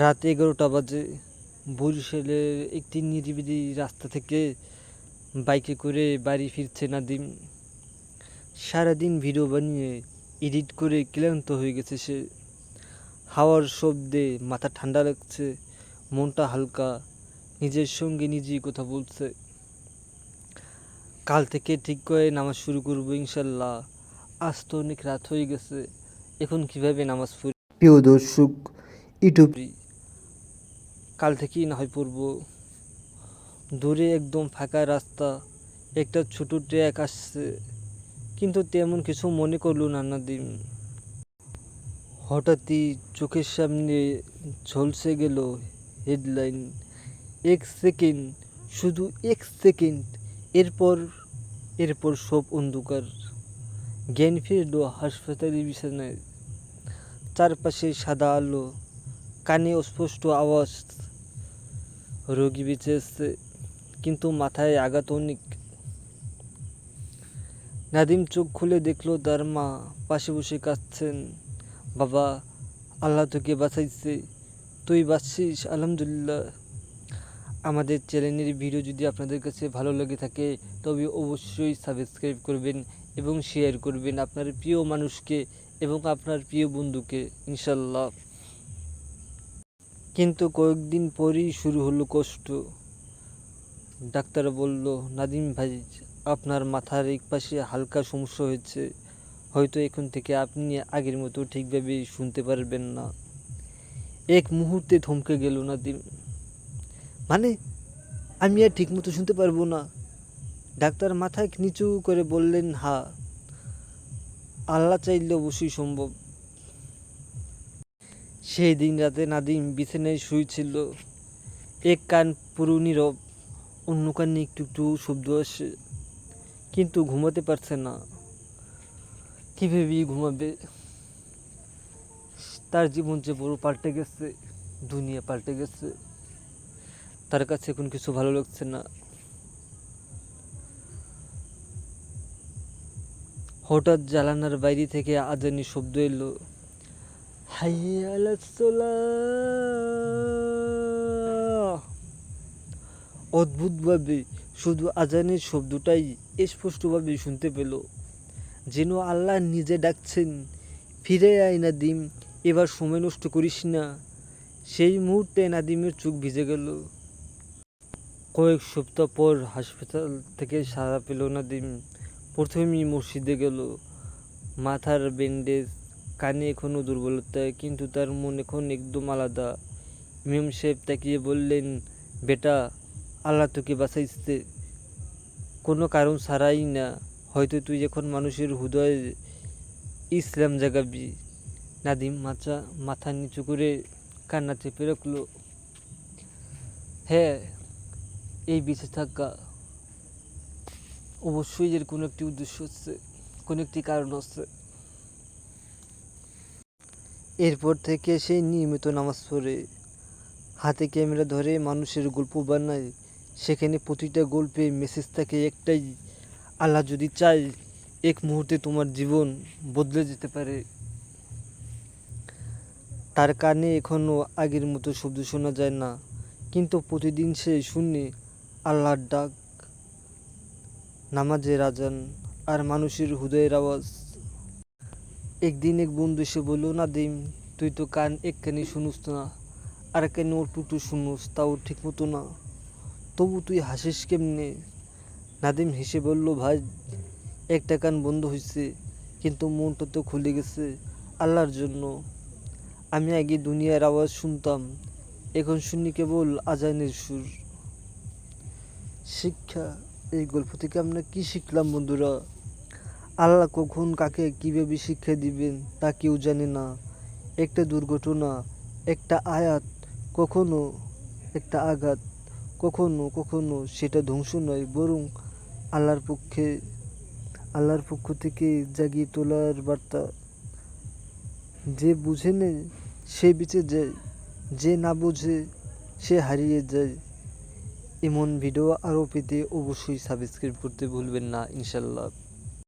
রাত এগারোটা বাজে। বরিশালের একটি নিরিবিলি রাস্তা থেকে বাইকে করে বাড়ি ফিরছে নাদিম। সারাদিন ভিডিও বানিয়ে এডিট করে ক্লান্ত হয়ে গেছে সে। হাওয়ার শব্দে মাথা ঠান্ডা লাগছে, মনটা হালকা, নিজের সঙ্গে নিজেই কথা বলছে। কাল থেকে ঠিক করে নামাজ শুরু করব ইনশাল্লাহ। আজ তো অনেক রাত হয়ে গেছে, এখন কীভাবে নামাজ পড়ি? প্রিয় দর্শক, ইউটিউব কাল থেকেই না হয় পড়ব। দূরে একদম ফাঁকা রাস্তা, একটা ছোট ট্র্যাক আসছে, কিন্তু তেমন কিছু মনে করল না নাদিম। হঠাৎই চোখের সামনে ঝলসে গেল হেডলাইন। এক সেকেন্ড, শুধু এক সেকেন্ড, এরপর এরপর সব অন্ধকার। জ্ঞান ফিরল হাসপাতালে বিছানায়। চারপাশে সাদা আলো, কানে অস্পষ্ট আওয়াজ। রোগী এসছে কিন্তু মাথায় আঘাত অনেক। নাদিম চোখ খুলে দেখল তার মা পাশে বসে কাঁদছেন। বাবা, আল্লাহ তোকে বাঁচাইছে। তুই বাঁচছিস, আলহামদুলিল্লাহ। আমাদের চ্যানেলের ভিডিও যদি আপনাদের কাছে ভালো লেগে থাকে, তবে অবশ্যই সাবস্ক্রাইব করবেন এবং শেয়ার করবেন আপনার প্রিয় মানুষকে এবং আপনার প্রিয় বন্ধুকে ইনশাল্লাহ কিন্তু কয়েকদিন পরেই শুরু হলো কষ্ট। ডাক্তার বলল, নাদিম ভাই, আপনার মাথার এক পাশে হালকা সমস্যা হয়েছে। হয়তো এখন থেকে আপনি আগের মতো ঠিকভাবে শুনতে পারবেন না। এক মুহূর্তে থমকে গেল নাদিম। মানে আমি আর ঠিকমতো শুনতে পারব না? ডাক্তার মাথায় নিচু করে বললেন হা আল্লাহ চাইলে অবশ্যই সম্ভব। সেই দিন রাতে নাদিম বিছানায় শুয়েছিল এক কান পুরো নীরব, অন্য কানে একটু একটু শব্দ আসে, কিন্তু ঘুমাতে পারছে না। কীভাবে ঘুমাবে? তার জীবন যে বড় পাল্টে গেছে, দুনিয়া পাল্টে গেছে। তার কাছে এখন কিছু ভালো লাগছে না। হঠাৎ জালানার বাইরে থেকে আজানি শব্দ এলো। অদ্ভুতভাবে শুধু আজানের শব্দটাই স্পষ্টভাবে শুনতে পেল। যেন আল্লাহ নিজে ডাকছেন, ফিরে আয় নাদিম, এবার সময় নষ্ট করিস না। সেই মুহূর্তে নাদিমের চোখ ভিজে গেল। কয়েক সপ্তাহ পর হাসপাতাল থেকে সারা পেল নাদিম। প্রথমেই মসজিদে গেল। মাথার ব্যান্ডেজ কানে এখনও দুর্বলতা, কিন্তু তার মন এখন একদম আলাদা। ইমাম সাহেব তাকিয়ে বললেন, বেটা, আল্লাহ তোকে বাঁচাইছে। কোনো কারণ ছাড়াই না। হয়তো তুই এখন মানুষের হৃদয়ে ইসলাম জাগাবি। নাদিম মাথা মাথা নিচু করে কান্না চেপে রাখল। হ্যাঁ এই বেঁচে থাকা। অবশ্যই এর কোনো একটি উদ্দেশ্য হচ্ছে কোনো একটি কারণ হচ্ছে এরপর থেকে সে নিয়মিত নামাজ পড়ে। হাতে ক্যামেরা ধরে মানুষের গল্প বানায়। সেখানে প্রতিটা গল্পে মেসেজ থাকে একটাই, আল্লাহ যদি চায়, এক মুহূর্তে তোমার জীবন বদলে যেতে পারে। তার কানে এখনও আগের মতো শব্দ শোনা যায় না, কিন্তু প্রতিদিন সে শুনে আল্লাহর ডাক, নামাজের আজান আর মানুষের হৃদয়ের আওয়াজ। একদিন এক বন্ধু এসে বলল, না দিম, তুই তো কান এক কানে শুনুস না, আর কানে অল্প একটু শুনুস, তাও ঠিক মতো না। তবু তুই হাসিস কেমনে? নাদিম হেসে বলল, ভাই, একটা কান বন্ধ হয়েছে কিন্তু মনটা তো খুলে গেছে, আল্লাহর জন্য। আমি আগে দুনিয়ার আওয়াজ শুনতাম, এখন শুনি কেবল আজানের সুর। শিক্ষা, এই গল্প থেকে আমরা কি শিখলাম বন্ধুরা? আল্লাহ কখন কাকে কীভাবে শিক্ষা দিবেন তা কেউ জানে না। একটা দুর্ঘটনা, একটা আয়াত, কখনো একটা আঘাত, কখনো কখনো সেটা ধ্বংস নয়, বরং আল্লাহর পক্ষে, আল্লাহর পক্ষ থেকে জাগিয়ে তোলার বার্তা। যে বুঝে নেয় সে বেঁচে যায়, যে না বোঝে, সে হারিয়ে যায়। এমন ভিডিও আরও পেতে অবশ্যই সাবস্ক্রাইব করতে ভুলবেন না, ইনশাল্লাহ।